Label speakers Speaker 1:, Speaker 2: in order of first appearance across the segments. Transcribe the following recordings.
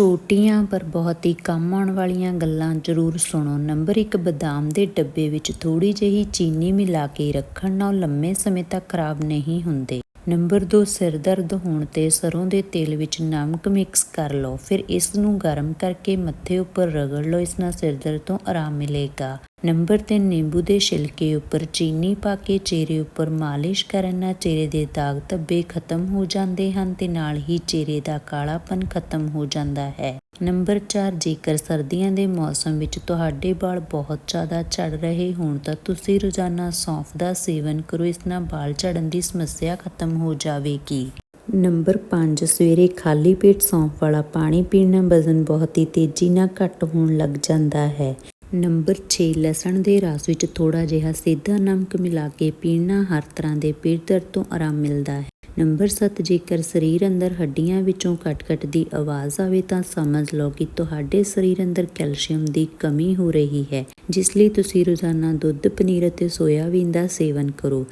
Speaker 1: ਛੋਟੀਆਂ ਪਰ ਬਹੁਤ ਹੀ ਕੰਮ ਆਉਣ ਵਾਲੀਆਂ ਗੱਲਾਂ ਜ਼ਰੂਰ ਸੁਣੋ। ਨੰਬਰ 1 ਬਦਾਮ ਦੇ ਡੱਬੇ ਵਿੱਚ ਥੋੜੀ ਜਿਹੀ ਚੀਨੀ ਮਿਲਾ ਕੇ ਰੱਖਣ ਨਾਲ ਲੰਮੇ ਸਮੇਂ ਤੱਕ ਖਰਾਬ ਨਹੀਂ ਹੁੰਦੇ। ਨੰਬਰ 2 ਸਿਰ ਦਰਦ ਹੋਣ ਤੇ ਸਰੋਂ ਦੇ ਤੇਲ ਵਿੱਚ ਨਮਕ ਮਿਕਸ ਕਰ ਲਓ। ਫਿਰ ਇਸ ਨੂੰ ਗਰਮ ਕਰਕੇ ਮੱਥੇ ਉੱਪਰ ਰਗੜ ਲਓ। ਇਸ ਨਾਲ ਸਿਰ ਦਰਦ ਤੋਂ ਆਰਾਮ ਮਿਲੇਗਾ। ਨੰਬਰ 3 ਨਿੰਬੂ ਦੇ ਛਿਲਕੇ ਉੱਪਰ ਚੀਨੀ ਪਾ ਕੇ ਚਿਹਰੇ ਉੱਪਰ ਮਾਲਿਸ਼ ਕਰਨ ਨਾਲ ਚਿਹਰੇ ਦੇ ਦਾਗ ਧੱਬੇ ਖਤਮ ਹੋ ਜਾਂਦੇ ਹਨ ਤੇ ਨਾਲ ਹੀ ਚਿਹਰੇ ਦਾ ਕਾਲਾਪਨ ਖਤਮ ਹੋ ਜਾਂਦਾ ਹੈ। ਨੰਬਰ 4 ਜੇਕਰ ਸਰਦੀਆਂ ਦੇ ਮੌਸਮ ਵਿੱਚ ਤੁਹਾਡੇ ਵਾਲ ਬਹੁਤ ਜ਼ਿਆਦਾ ਝੜ ਰਹੇ ਹੋਣ ਤਾਂ ਤੁਸੀਂ ਰੋਜ਼ਾਨਾ ਸੌਂਫ ਦਾ ਸੇਵਨ ਕਰੋ, ਇਸ ਨਾਲ ਵਾਲ ਝੜਨ ਦੀ ਸਮੱਸਿਆ ਖਤਮ ਹੋ ਜਾਵੇਗੀ। ਨੰਬਰ 5 ਸਵੇਰੇ ਖਾਲੀ ਪੇਟ ਸੌਂਫ ਵਾਲਾ ਪਾਣੀ ਪੀਣ ਨਾਲ ਵਜ਼ਨ ਬਹੁਤ ਹੀ ਤੇਜ਼ੀ ਨਾਲ ਘੱਟ ਹੋਣ ਲੱਗ ਜਾਂਦਾ ਹੈ। ਨੰਬਰ 6 ਲਸਣ ਦੇ ਰਸ ਵਿੱਚ ਥੋੜਾ ਜਿਹਾ ਸਿੱਧਾ ਨਮਕ ਮਿਲਾ ਕੇ ਪੀਣਾ ਹਰ ਤਰ੍ਹਾਂ ਦੇ ਪੇਟ ਦਰਦ ਤੋਂ ਆਰਾਮ ਮਿਲਦਾ ਹੈ। ਨੰਬਰ 7 ਜੇਕਰ ਸਰੀਰ ਅੰਦਰ ਹੱਡੀਆਂ ਵਿੱਚੋਂ ਕਟ-ਕਟ ਦੀ ਆਵਾਜ਼ ਆਵੇ ਤਾਂ ਸਮਝ ਲਓ ਕਿ ਤੁਹਾਡੇ ਸਰੀਰ ਅੰਦਰ ਕੈਲਸ਼ੀਅਮ ਦੀ ਕਮੀ ਹੋ ਰਹੀ ਹੈ, ਜਿਸ ਲਈ ਤੁਸੀਂ ਰੋਜ਼ਾਨਾ ਦੁੱਧ, ਪਨੀਰ ਅਤੇ ਸੋਇਆਬੀਨ ਦਾ ਸੇਵਨ ਕਰੋ।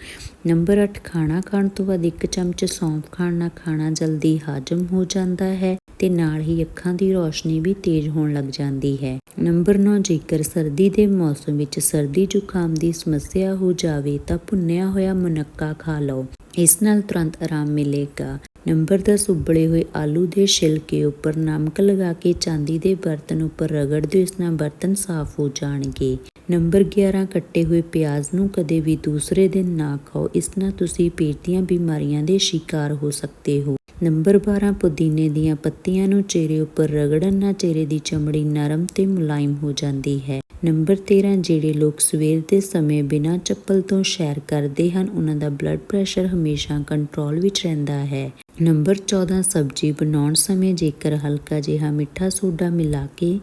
Speaker 1: ਨੰਬਰ 8 ਖਾਣਾ ਖਾਣ ਤੋਂ ਬਾਅਦ ਇੱਕ ਚਮਚ ਸੌਂਫ ਖਾਣ ਨਾਲ ਖਾਣਾ ਜਲਦੀ ਹਾਜ਼ਮ ਹੋ ਜਾਂਦਾ ਹੈ ਤੇ ਨਾਲ ਹੀ ਅੱਖਾਂ ਦੀ ਰੋਸ਼ਨੀ ਵੀ ਤੇਜ਼ ਹੋਣ ਲੱਗ ਜਾਂਦੀ ਹੈ। ਨੰਬਰ 9 ਜੇਕਰ ਸਰਦੀ ਦੇ ਮੌਸਮ ਵਿੱਚ ਸਰਦੀ ਜ਼ੁਕਾਮ ਦੀ ਸਮੱਸਿਆ ਹੋ ਜਾਵੇ ਤਾਂ ਭੁੰਨਿਆ ਹੋਇਆ ਮੁਨੱਕਾ ਖਾ ਲਓ। ਇਸ ਨਾਲ ਤੁਰੰਤ ਆਰਾਮ ਮਿਲੇਗਾ। ਨੰਬਰ 10 ਉਬਲੇ ਹੋਏ ਆਲੂ ਦੇ ਛਿਲਕੇ ਉੱਪਰ ਨਮਕ ਲਗਾ ਕੇ ਚਾਂਦੀ ਦੇ ਬਰਤਨ ਉੱਪਰ ਰਗੜ ਦਿਓ, ਇਸ ਨਾਲ ਬਰਤਨ ਸਾਫ਼ ਹੋ ਜਾਣਗੇ। ਨੰਬਰ 11 ਕੱਟੇ ਹੋਏ ਪਿਆਜ਼ ਨੂੰ ਕਦੇ ਵੀ ਦੂਸਰੇ ਦਿਨ ਨਾ ਖਾਓ, ਇਸ ਨਾਲ ਤੁਸੀਂ ਪੇਟ ਦੀਆਂ ਬਿਮਾਰੀਆਂ ਦੇ ਸ਼ਿਕਾਰ ਹੋ ਸਕਦੇ ਹੋ। ਨੰਬਰ 12 ਪੁਦੀਨੇ ਦੀਆਂ ਪੱਤੀਆਂ ਨੂੰ ਚਿਹਰੇ ਉੱਪਰ ਰਗੜਨ ਨਾਲ ਚਿਹਰੇ ਦੀ ਚਮੜੀ ਨਰਮ ਤੇ ਮੁਲਾਇਮ ਹੋ ਜਾਂਦੀ ਹੈ। ਨੰਬਰ 13 ਜਿਹੜੇ ਲੋਕ ਸਵੇਰ ਦੇ ਸਮੇਂ ਬਿਨਾਂ ਚੱਪਲ ਤੋਂ ਸੈਰ ਕਰਦੇ ਹਨ, ਉਹਨਾਂ ਦਾ ਬਲੱਡ ਪ੍ਰੈਸ਼ਰ ਹਮੇਸ਼ਾ ਕੰਟਰੋਲ ਵਿੱਚ ਰਹਿੰਦਾ ਹੈ। ਨੰਬਰ 14 ਸਬਜ਼ੀ ਬਣਾਉਣ ਸਮੇਂ ਜੇਕਰ ਹਲਕਾ ਜਿਹਾ ਮਿੱਠਾ ਸੋਡਾ ਮਿਲਾ ਕੇ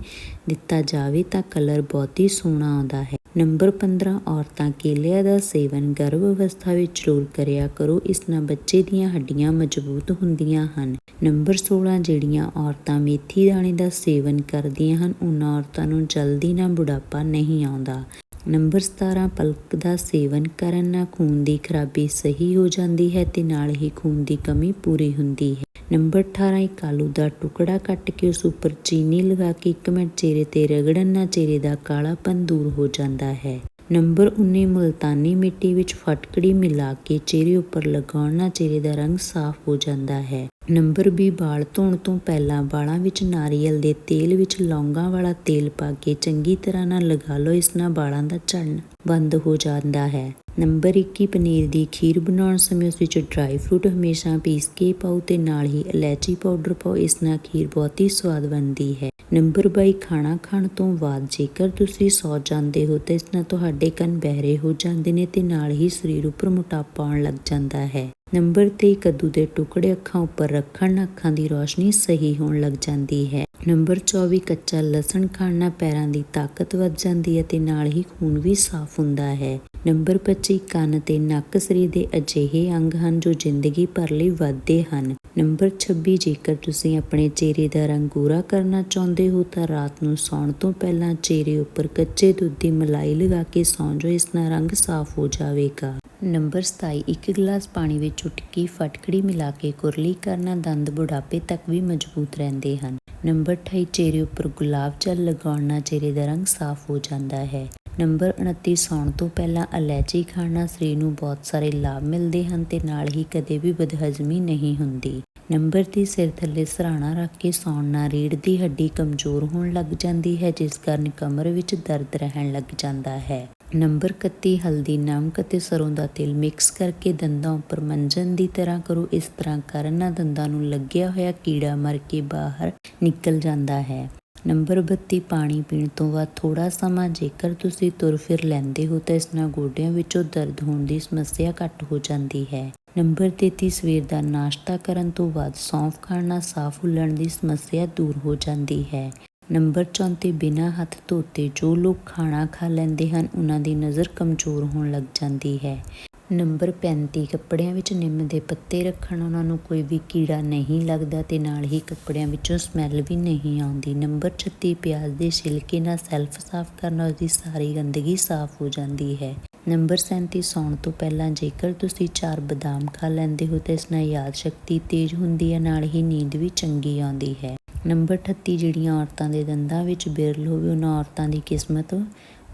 Speaker 1: ਦਿੱਤਾ ਜਾਵੇ ਤਾਂ ਕਲਰ ਬਹੁਤ ਹੀ ਸੋਹਣਾ ਆਉਂਦਾ ਹੈ। ਨੰਬਰ 15 ਔਰਤਾਂ ਕੇਲਿਆਂ ਦਾ ਸੇਵਨ ਗਰਭ ਅਵਸਥਾ ਵਿੱਚ ਜ਼ਰੂਰ ਕਰਿਆ ਕਰੋ, ਇਸ ਨਾਲ ਬੱਚੇ ਦੀਆਂ ਹੱਡੀਆਂ ਮਜ਼ਬੂਤ ਹੁੰਦੀਆਂ ਹਨ। ਨੰਬਰ 16 ਜਿਹੜੀਆਂ ਔਰਤਾਂ ਮੇਥੀ ਦਾਣੇ ਦਾ ਸੇਵਨ ਕਰਦੀਆਂ ਹਨ, ਉਹਨਾਂ ਔਰਤਾਂ ਨੂੰ ਜਲਦੀ ਨਾਲ ਬੁਢਾਪਾ ਨਹੀਂ ਆਉਂਦਾ। ਨੰਬਰ 17 ਪਲਕ ਦਾ ਸੇਵਨ ਕਰਨ ਨਾਲ ਖੂਨ ਦੀ ਖਰਾਬੀ ਸਹੀ ਹੋ ਜਾਂਦੀ ਹੈ ਤੇ ਨਾਲ ਹੀ ਖੂਨ ਦੀ ਕਮੀ ਪੂਰੀ ਹੁੰਦੀ ਹੈ। ਨੰਬਰ 18 ਇੱਕ ਆਲੂ ਦਾ ਟੁਕੜਾ ਕੱਟ ਕੇ ਉਸ ਉੱਪਰ ਚੀਨੀ ਲਗਾ ਕੇ 1 ਮਿੰਟ ਚਿਹਰੇ ਤੇ ਰਗੜਨ ਨਾਲ ਚਿਹਰੇ ਦਾ ਕਾਲਾਪਨ ਦੂਰ ਹੋ ਜਾਂਦਾ ਹੈ। ਨੰਬਰ 19 ਮੁਲਤਾਨੀ ਮਿੱਟੀ ਵਿੱਚ ਫਟਕੜੀ ਮਿਲਾ ਕੇ ਚਿਹਰੇ ਉੱਪਰ ਲਗਾਉਣ ਨਾਲ ਚਿਹਰੇ ਦਾ ਰੰਗ ਸਾਫ਼ ਹੋ ਜਾਂਦਾ ਹੈ। ਨੰਬਰ 20 ਵਾਲ ਧੋਣ ਤੋਂ ਪਹਿਲਾਂ ਵਾਲਾਂ ਵਿੱਚ ਨਾਰੀਅਲ ਦੇ ਤੇਲ ਵਿੱਚ ਲੌਂਗਾਂ ਵਾਲਾ ਤੇਲ ਪਾ ਕੇ ਚੰਗੀ ਤਰ੍ਹਾਂ ਨਾਲ ਲਗਾ ਲਓ, ਇਸ ਨਾਲ ਵਾਲਾਂ ਦਾ ਝੜਨ ਬੰਦ ਹੋ ਜਾਂਦਾ ਹੈ। ਨੰਬਰ 21 ਪਨੀਰ ਦੀ ਖੀਰ ਬਣਾਉਣ ਸਮੇਂ ਉਸ ਵਿੱਚ ਡਰਾਈ ਫਰੂਟ ਹਮੇਸ਼ਾ ਪੀਸ ਕੇ ਪਾਓ ਤੇ ਨਾਲ ਹੀ ਇਲਾਇਚੀ ਪਾਊਡਰ ਪਾਓ, ਇਸ ਨਾਲ ਖੀਰ ਬਹੁਤ ਹੀ ਸਵਾਦ ਬਣਦੀ ਹੈ। ਨੰਬਰ 22 ਖਾਣਾ ਖਾਣ ਤੋਂ ਬਾਅਦ ਜੇਕਰ ਤੁਸੀਂ ਸੌ ਜਾਂਦੇ ਹੋ ਤਾਂ ਇਸ ਨਾਲ ਤੁਹਾਡੇ ਕੰਨ ਬਹਿਰੇ ਹੋ ਜਾਂਦੇ ਨੇ ਤੇ ਨਾਲ ਹੀ ਸਰੀਰ ਉੱਪਰ ਮੋਟਾਪਾ ਆਉਣ ਲੱਗ ਜਾਂਦਾ ਹੈ। ਨੰਬਰ 23 ਕੱਦੂ ਦੇ ਟੁਕੜੇ ਅੱਖਾਂ ਉੱਪਰ ਰੱਖਣ ਨਾਲ ਅੱਖਾਂ ਦੀ ਰੋਸ਼ਨੀ ਸਹੀ ਹੋਣ ਲੱਗ ਜਾਂਦੀ ਹੈ। ਨੰਬਰ 24 ਕੱਚਾ ਲਸਣ ਖਾਣ ਨਾਲ ਪੈਰਾਂ ਦੀ ਤਾਕਤ ਵੱਧ ਜਾਂਦੀ ਹੈ ਤੇ ਨਾਲ ਹੀ ਖੂਨ ਵੀ ਸਾਫ਼ ਹੁੰਦਾ ਹੈ। ਨੰਬਰ 25 ਕੰਨ ਤੇ ਨੱਕ ਸਰੀਰ ਦੇ ਅਜਿਹੇ ਅੰਗ ਹਨ ਜੋ ਜ਼ਿੰਦਗੀ ਭਰ ਲਈ ਵੱਧਦੇ ਹਨ। ਨੰਬਰ 26 ਜੇਕਰ ਤੁਸੀਂ ਆਪਣੇ ਚਿਹਰੇ ਦਾ ਰੰਗ ਗੂਰਾ ਕਰਨਾ ਚਾਹੁੰਦੇ ਹੋ, ਤਾਂ ਰਾਤ ਨੂੰ ਸੌਣ ਤੋਂ ਪਹਿਲਾਂ ਚਿਹਰੇ ਉੱਪਰ ਕੱਚੇ ਦੁੱਧ ਦੀ ਮਲਾਈ ਲਗਾ ਕੇ ਸੌਂ ਜਾਓ, ਇਸ ਨਾਲ ਰੰਗ ਸਾਫ਼ ਹੋ ਜਾਵੇਗਾ। ਨੰਬਰ 27 ਇੱਕ ਗਲਾਸ ਪਾਣੀ ਵਿੱਚ ਚੁਟਕੀ ਫਟਕੜੀ ਮਿਲਾ ਕੇ ਕੁਰਲੀ ਕਰਨਾ ਦੰਦ ਬੁਢਾਪੇ ਤੱਕ ਵੀ ਮਜ਼ਬੂਤ ਰਹਿੰਦੇ ਹਨ। ਨੰਬਰ 28 ਚਿਹਰੇ ਉੱਪਰ ਗੁਲਾਬ ਜਲ ਲਗਾਉਣ ਨਾਲ ਚਿਹਰੇ ਦਾ ਰੰਗ ਸਾਫ਼ ਹੋ ਜਾਂਦਾ ਹੈ। ਨੰਬਰ 29 ਸੌਣ ਤੋਂ ਪਹਿਲਾਂ ਇਲਾਇਚੀ ਖਾਣ ਨਾਲ ਸਰੀਰ ਨੂੰ ਬਹੁਤ ਸਾਰੇ ਲਾਭ ਮਿਲਦੇ ਹਨ ਤੇ ਨਾਲ ਹੀ ਕਦੇ ਵੀ ਬਦਹਜ਼ਮੀ ਨਹੀਂ ਹੁੰਦੀ। ਨੰਬਰ 30 ਸਿਰ ਥੱਲੇ ਸਰਾਣਾ ਰੱਖ ਕੇ ਸੌਣ ਨਾਲ ਰੀੜ ਦੀ ਹੱਡੀ ਕਮਜ਼ੋਰ ਹੋਣ ਲੱਗ ਜਾਂਦੀ ਹੈ, ਜਿਸ ਕਾਰਨ ਕਮਰ ਵਿੱਚ ਦਰਦ ਰਹਿਣ ਲੱਗ ਜਾਂਦਾ ਹੈ। ਨੰਬਰ 31 ਹਲਦੀ, ਨਮਕ ਅਤੇ ਸਰੋਂ ਦਾ ਤੇਲ ਮਿਕਸ ਕਰਕੇ ਦੰਦਾਂ ਉੱਪਰ ਮੰਜਨ ਦੀ ਤਰ੍ਹਾਂ ਕਰੋ। ਇਸ ਤਰ੍ਹਾਂ ਕਰਨ ਨਾਲ ਦੰਦਾਂ ਨੂੰ ਲੱਗਿਆ ਹੋਇਆ ਕੀੜਾ ਮਰ ਕੇ ਬਾਹਰ ਨਿਕਲ ਜਾਂਦਾ ਹੈ। ਨੰਬਰ 32 ਪਾਣੀ ਪੀਣ ਤੋਂ ਬਾਅਦ ਥੋੜਾ ਸਮਾਂ ਜੇਕਰ ਤੁਸੀਂ ਤੁਰ ਫਿਰ ਲੈਂਦੇ ਹੋ ਤਾਂ ਇਸ ਨਾਲ ਗੋਡਿਆਂ ਵਿੱਚੋਂ ਦਰਦ ਹੋਣ ਦੀ ਸਮੱਸਿਆ ਘੱਟ ਹੋ ਜਾਂਦੀ ਹੈ। ਨੰਬਰ 33 ਸਵੇਰ ਦਾ ਨਾਸ਼ਤਾ ਕਰਨ ਤੋਂ ਬਾਅਦ ਸੌਂਫ ਖਾਣ ਨਾਲ ਸਾਹ ਫੁੱਲਣ ਦੀ ਸਮੱਸਿਆ ਦੂਰ ਹੋ ਜਾਂਦੀ ਹੈ। ਨੰਬਰ 34 ਬਿਨਾਂ ਹੱਥ ਧੋਤੇ ਜੋ ਲੋਕ ਖਾਣਾ ਖਾ ਲੈਂਦੇ ਹਨ, ਉਹਨਾਂ ਦੀ ਨਜ਼ਰ ਕਮਜ਼ੋਰ ਹੋਣ ਲੱਗ ਜਾਂਦੀ ਹੈ। ਨੰਬਰ 35 ਕੱਪੜਿਆਂ ਵਿੱਚ ਨਿੰਮ ਦੇ ਪੱਤੇ ਰੱਖਣ। ਉਹਨਾਂ ਨੂੰ ਕੋਈ ਵੀ ਕੀੜਾ ਨਹੀਂ ਲੱਗਦਾ ਤੇ ਨਾਲ ਹੀ ਕੱਪੜਿਆਂ ਵਿੱਚੋਂ ਸਮੈਲ ਵੀ ਨਹੀਂ ਆਉਂਦੀ। ਨੰਬਰ 36 ਪਿਆਜ਼ ਦੇ ਛਿਲਕੇ ਨਾਲ ਸੈਲਫ ਸਾਫ਼ ਕਰਨਾ ਨਾਲ ਉਸਦੀ ਸਾਰੀ ਗੰਦਗੀ ਸਾਫ਼ ਹੋ ਜਾਂਦੀ ਹੈ। ਨੰਬਰ 37 ਸੌਣ ਤੋਂ ਪਹਿਲਾਂ ਜੇਕਰ ਤੁਸੀਂ ਚਾਰ ਬਦਾਮ ਖਾ ਲੈਂਦੇ ਹੋ, ਤਾਂ ਇਸ ਨਾਲ ਯਾਦ ਸ਼ਕਤੀ ਤੇਜ਼ ਹੁੰਦੀ ਹੈ, ਨਾਲ ਹੀ ਨੀਂਦ ਵੀ ਚੰਗੀ ਆਉਂਦੀ ਹੈ। ਨੰਬਰ 38 ਜਿਹੜੀਆਂ ਔਰਤਾਂ ਦੇ ਦੰਦਾਂ ਵਿੱਚ ਬਿਰਲ ਹੋਵੇ, ਉਹਨਾਂ ਔਰਤਾਂ ਦੀ ਕਿਸਮਤ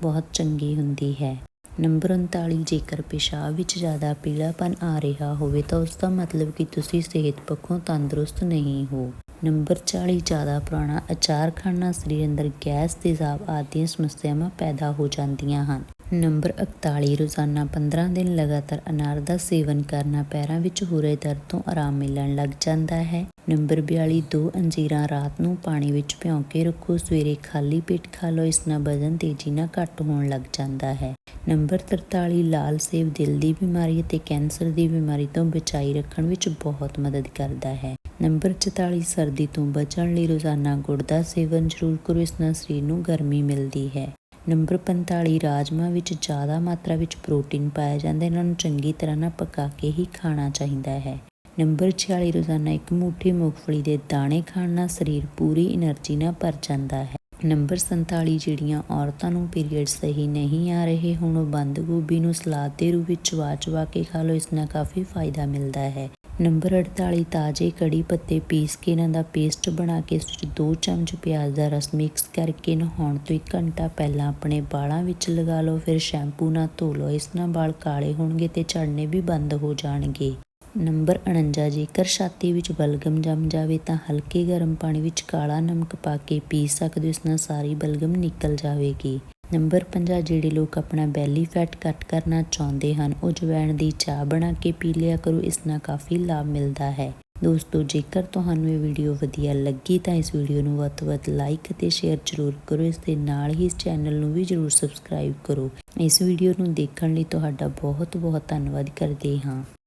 Speaker 1: ਬਹੁਤ ਚੰਗੀ ਹੁੰਦੀ ਹੈ। ਨੰਬਰ 39 ਜੇਕਰ ਪਿਸ਼ਾਬ ਵਿੱਚ ਜ਼ਿਆਦਾ ਪੀਲਾਪਨ ਆ ਰਿਹਾ ਹੋਵੇ ਤਾਂ ਉਸ ਦਾ ਮਤਲਬ ਕਿ ਤੁਸੀਂ ਸਿਹਤ ਪੱਖੋਂ ਤੰਦਰੁਸਤ ਨਹੀਂ ਹੋ। ਨੰਬਰ 40 ਜ਼ਿਆਦਾ ਪੁਰਾਣਾ ਅਚਾਰ ਖਾਣ ਸਰੀਰ ਅੰਦਰ ਗੈਸ ਤੇਜ਼ਾਬ ਆਦਿ ਸਮੱਸਿਆਵਾਂ ਪੈਦਾ ਹੋ ਜਾਂਦੀਆਂ ਹਨ। ਨੰਬਰ 41 ਰੋਜ਼ਾਨਾ 15 ਦਿਨ ਲਗਾਤਾਰ ਅਨਾਰ ਦਾ ਸੇਵਨ ਕਰਨਾ ਪੈਰਾਂ ਵਿੱਚ ਹੋ ਰਹੇ ਦਰਦ ਤੋਂ ਆਰਾਮ ਮਿਲਣ ਲੱਗ ਜਾਂਦਾ ਹੈ। ਨੰਬਰ 42 ਦੋ ਅੰਜੀਰਾਂ ਰਾਤ ਨੂੰ ਪਾਣੀ ਵਿੱਚ ਭਿਉਂ ਕੇ ਰੱਖੋ। ਸਵੇਰੇ ਖਾਲੀ ਪੇਟ ਖਾ ਲਓ, ਇਸ ਨਾਲ ਵਜ਼ਨ ਤੇਜ਼ੀ ਨਾਲ ਘੱਟ ਹੋਣ ਲੱਗ ਜਾਂਦਾ ਹੈ। ਨੰਬਰ 43 ਲਾਲ ਸੇਬ ਦਿਲ ਦੀ ਬਿਮਾਰੀ ਅਤੇ ਕੈਂਸਰ ਦੀ ਬਿਮਾਰੀ ਤੋਂ ਬਚਾਈ ਰੱਖਣ ਵਿੱਚ ਬਹੁਤ ਮਦਦ ਕਰਦਾ ਹੈ। ਨੰਬਰ 44 ਸਰਦੀ ਤੋਂ ਬਚਣ ਲਈ ਰੋਜ਼ਾਨਾ ਗੁੜ ਦਾ ਸੇਵਨ ਜ਼ਰੂਰ ਕਰੋ, ਇਸ ਨਾਲ ਸਰੀਰ ਨੂੰ ਗਰਮੀ ਮਿਲਦੀ ਹੈ। ਨੰਬਰ 45 ਰਾਜਮਾ ਵਿੱਚ ਜ਼ਿਆਦਾ ਮਾਤਰਾ ਵਿੱਚ ਪ੍ਰੋਟੀਨ ਪਾਇਆ ਜਾਂਦਾ ਇਹਨਾਂ ਨੂੰ ਚੰਗੀ ਤਰ੍ਹਾਂ ਨਾਲ ਪਕਾ ਕੇ ਹੀ ਖਾਣਾ ਚਾਹੀਦਾ ਹੈ। ਨੰਬਰ 46 ਰੋਜ਼ਾਨਾ ਇੱਕ ਮੁੱਠੀ ਮੂੰਗਫਲੀ ਦੇ ਦਾਣੇ ਖਾਣ ਨਾਲ ਸਰੀਰ ਪੂਰੀ એનર્ਜੀ ਨਾਲ ਭਰ ਜਾਂਦਾ ਹੈ। ਨੰਬਰ 47 ਜਿਹੜੀਆਂ ਔਰਤਾਂ ਨੂੰ ਪੀਰੀਅਡ ਸਹੀ ਨਹੀਂ ਆ ਰਹੇ ਹੁਣ ਉਹ ਬੰਦ ਗੋਭੀ ਨੂੰ ਸਲਾਦ ਦੇ ਰੂਪ ਵਿੱਚ ਚਵਾ ਚਵਾ ਕੇ ਖਾ ਲਓ, ਇਸ ਨਾਲ ਕਾਫੀ ਫਾਇਦਾ ਮਿਲਦਾ ਹੈ। ਨੰਬਰ 48 ਤਾਜ਼ੇ ਕੜੀ ਪੱਤੇ ਪੀਸ ਕੇ ਇਹਨਾਂ ਦਾ ਪੇਸਟ ਬਣਾ ਕੇ ਇਸ ਵਿੱਚ 2 ਚਮਚ ਪਿਆਜ਼ ਦਾ ਰਸ ਮਿਕਸ ਕਰਕੇ ਨਹਾਉਣ ਤੋਂ 1 ਘੰਟਾ ਪਹਿਲਾਂ ਆਪਣੇ ਵਾਲਾਂ ਵਿੱਚ ਲਗਾ ਲਓ। ਫਿਰ ਸ਼ੈਂਪੂ ਨਾਲ ਧੋ ਲਓ। ਇਸ ਨਾਲ ਵਾਲ ਕਾਲੇ ਹੋਣਗੇ ਤੇ ਝੜਨੇ ਵੀ ਬੰਦ ਹੋ ਜਾਣਗੇ। ਨੰਬਰ 49 ਜੇਕਰ ਛਾਤੀ ਵਿੱਚ ਬਲਗਮ ਜੰਮ ਜਾਵੇ ਤਾਂ ਹਲਕੇ ਗਰਮ ਪਾਣੀ ਵਿੱਚ ਕਾਲਾ ਨਮਕ ਪਾ ਕੇ ਪੀ ਸਕਦੇ ਹੋ। ਇਸ ਨਾਲ ਸਾਰੀ ਬਲਗਮ ਨਿਕਲ ਜਾਵੇਗੀ। ਨੰਬਰ 50 ਜਿਹੜੇ ਲੋਕ ਆਪਣਾ ਬੈਲੀ ਫੈਟ ਘੱਟ ਕਰਨਾ ਚਾਹੁੰਦੇ ਹਨ, ਉਹ ਜਵੈਣ ਦੀ ਚਾਹ ਬਣਾ ਕੇ ਪੀ ਲਿਆ ਕਰੋ, ਇਸ ਨਾਲ ਕਾਫੀ ਲਾਭ ਮਿਲਦਾ ਹੈ। ਦੋਸਤੋ, ਜੇਕਰ ਤੁਹਾਨੂੰ ਇਹ ਵੀਡੀਓ ਵਧੀਆ ਲੱਗੀ ਤਾਂ ਇਸ ਵੀਡੀਓ ਨੂੰ ਵੱਧ ਤੋਂ ਵੱਧ ਲਾਈਕ ਅਤੇ ਸ਼ੇਅਰ ਜ਼ਰੂਰ ਕਰੋ, ਇਸ ਦੇ ਨਾਲ ਹੀ ਇਸ ਚੈਨਲ ਨੂੰ ਵੀ ਜ਼ਰੂਰ ਸਬਸਕ੍ਰਾਈਬ ਕਰੋ। ਇਸ ਵੀਡੀਓ ਨੂੰ ਦੇਖਣ ਲਈ ਤੁਹਾਡਾ ਬਹੁਤ ਬਹੁਤ ਧੰਨਵਾਦ ਕਰਦੇ ਹਾਂ।